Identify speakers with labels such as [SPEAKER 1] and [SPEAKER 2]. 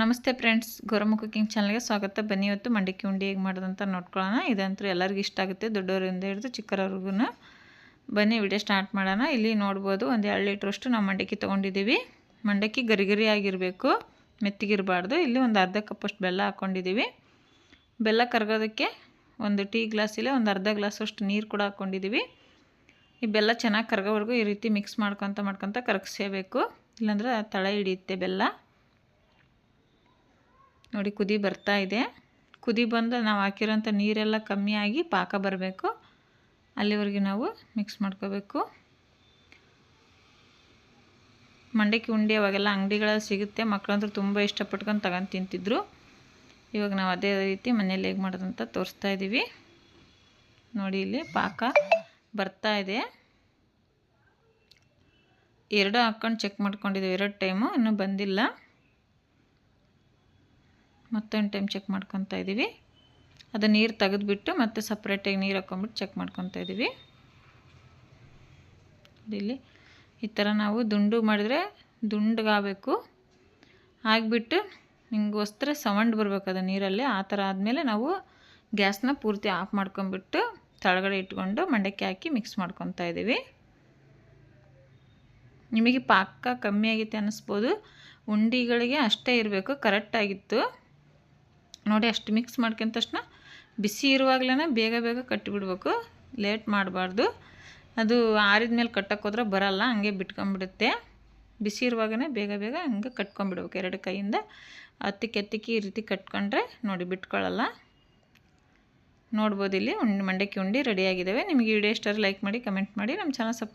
[SPEAKER 1] ನಮಸ್ತೆ friends, Gowramma cooking ಚಾನಲ್ಗೆ ಸ್ವಾಗತ. ಬನ್ನಿ ಇವತ್ತು ಮಂಡಕ್ಕಿ ಉಂಡಿ ಹೇಗೆ ಮಾಡೋದಂತ ನೋಡ್ಕೊಳ್ಳೋಣ. ಇದಂತೂ ಎಲ್ಲರಿಗೂ ಇಷ್ಟ ಆಗುತ್ತೆ, ದೊಡ್ಡವರಿಂದ ಹಿಡಿದು ಚಿಕ್ಕರವ್ರಿಗೂ ಬನ್ನಿ ವಿಡಿಯೋ ಸ್ಟಾರ್ಟ್ ಮಾಡೋಣ. ಇಲ್ಲಿ ನೋಡ್ಬೋದು ಒಂದು ಎರಡು ಲೀಟ್ರಷ್ಟು ನಾವು ಮಂಡಕ್ಕಿ ತೊಗೊಂಡಿದ್ದೀವಿ. ಮಂಡಕ್ಕಿ ಗರಿಗರಿ ಗರಿ ಆಗಿರಬೇಕು ಮೆತ್ತಿಗಿರಬಾರ್ದು. ಇಲ್ಲಿ ಒಂದು ಅರ್ಧ ಕಪ್ಪಷ್ಟು ಬೆಲ್ಲ ಹಾಕ್ಕೊಂಡಿದ್ದೀವಿ ಬೆಲ್ಲ ಕರಗೋದಕ್ಕೆ ಒಂದು ಟೀ ಗ್ಲಾಸ್ ಇಲ್ಲ, ಒಂದು ಅರ್ಧ ಗ್ಲಾಸಷ್ಟು ನೀರು ಕೂಡ ಹಾಕ್ಕೊಂಡಿದ್ದೀವಿ ಈ ಬೆಲ್ಲ ಚೆನ್ನಾಗಿ ಕರಗೋವರೆಗೂ ಈ ರೀತಿ ಮಿಕ್ಸ್ ಮಾಡ್ಕೊತ ಮಾಡ್ಕೊತ ಕರಗಿಸೇಬೇಕು ಇಲ್ಲಾಂದ್ರೆ ತಳ ಹಿಡಿಯುತ್ತೆ ಬೆಲ್ಲ. ನೋಡಿ ಕುದಿ ಬರ್ತಾ ಇದೆ. ಕುದಿ ಬಂದು ನಾವು ಹಾಕಿರೋಂಥ ನೀರೆಲ್ಲ ಕಮ್ಮಿಯಾಗಿ ಪಾಕ ಬರಬೇಕು. ಅಲ್ಲಿವರೆಗೆ ನಾವು ಮಿಕ್ಸ್ ಮಾಡ್ಕೋಬೇಕು. ಮಂಡಕ್ಕಿ ಉಂಡೆ ಅವಾಗೆಲ್ಲ ಅಂಗಡಿಗಳಲ್ಲಿ ಸಿಗುತ್ತೆ. ಮಕ್ಕಳಂದ್ರೆ ತುಂಬ ಇಷ್ಟಪಟ್ಕೊಂಡು ತಗೊಂಡು ತಿಂತಿದ್ರು. ಇವಾಗ ನಾವು ಅದೇ ರೀತಿ ಮನೇಲಿ ಹೇಗೆ ಮಾಡೋದಂತ ತೋರಿಸ್ತಾ ಇದ್ದೀವಿ ನೋಡಿ ಇಲ್ಲಿ ಪಾಕ ಬರ್ತಾ ಇದೆ. ಎರಡು ಹಾಕ್ಕೊಂಡು ಚೆಕ್ ಮಾಡ್ಕೊಂಡಿದ್ದೀವಿ ಎರಡು ಟೈಮು ಇನ್ನೂ ಬಂದಿಲ್ಲ. ಮತ್ತೊಂದು ಟೈಮ್ ಚೆಕ್ ಮಾಡ್ಕೊತಾ ಇದ್ದೀವಿ ಅದು ನೀರು ತೆಗೆದುಬಿಟ್ಟು ಮತ್ತೆ ಸಪ್ರೇಟಾಗಿ ನೀರು ಹಾಕ್ಕೊಂಬಿಟ್ಟು ಚೆಕ್ ಮಾಡ್ಕೊತಾ ಇದ್ದೀವಿ ಇಲ್ಲಿ ಈ ಥರ ನಾವು ದುಂಡು ಮಾಡಿದರೆ ದುಂಡಗಾಗಬೇಕು ಆಗಿಬಿಟ್ಟು ನಿಮ್ಗೆ ಒಸ್ತ್ರ ಸೌಂಡ್ ಬರಬೇಕು ಅದು ನೀರಲ್ಲಿ. ಆ ಥರ ಆದಮೇಲೆ ನಾವು ಗ್ಯಾಸ್ನ ಪೂರ್ತಿ ಆಫ್ ಮಾಡ್ಕೊಂಬಿಟ್ಟು ತಳಗಡೆ ಇಟ್ಕೊಂಡು ಮಂಡಕ್ಕಿ ಹಾಕಿ ಮಿಕ್ಸ್ ಮಾಡ್ಕೊತಾ ಇದ್ದೀವಿ ನಿಮಗೆ ಪಾಕ ಕಮ್ಮಿ ಆಗಿತ್ತು ಅನ್ನಿಸ್ಬೋದು ಉಂಡಿಗಳಿಗೆ ಅಷ್ಟೇ ಇರಬೇಕು ಕರೆಕ್ಟಾಗಿತ್ತು ನೋಡಿ ಅಷ್ಟು ಮಿಕ್ಸ್ ಮಾಡ್ಕೊಂಡ ತಕ್ಷಣ ಬಿಸಿ ಇರುವಾಗಲೇ ಬೇಗ ಬೇಗ ಕಟ್ಟಿಬಿಡ್ಬೇಕು. ಲೇಟ್ ಮಾಡಬಾರ್ದು. ಅದು ಆರಿದ ಮೇಲೆ ಕಟ್ಟಕ್ಕೆ ಹೋದ್ರೆ ಬರಲ್ಲ, ಹಂಗೆ ಬಿಟ್ಕೊಂಬಿಡುತ್ತೆ ಬಿಸಿ ಇರುವಾಗಲೇ ಬೇಗ ಬೇಗ ಹಂಗೆ ಕಟ್ಕೊಂಡ್ಬಿಡ್ಬೇಕು. ಎರಡು ಕೈಯಿಂದ ಹತ್ತಿಕ್ಕೆ ಹತ್ತಿಕ್ಕೆ ಈ ರೀತಿ ಕಟ್ಕೊಂಡ್ರೆ ನೋಡಿ ಬಿಟ್ಕೊಳ್ಳಲ್ಲ. ನೋಡ್ಬೋದು ಇಲ್ಲಿ ಉಂಡೆ ಮಂಡಕ್ಕಿ ಉಂಡಿ ರೆಡಿಯಾಗಿದ್ದಾವೆ ನಿಮಗೆ ವಿಡಿಯೋ ಇಷ್ಟಾದ್ರೆ ಲೈಕ್ ಮಾಡಿ ಕಮೆಂಟ್ ಮಾಡಿ. ನಮ್ಮ ಚಾನಲ್ ಸಬ್ಸ್ಕ್ರೈಬ್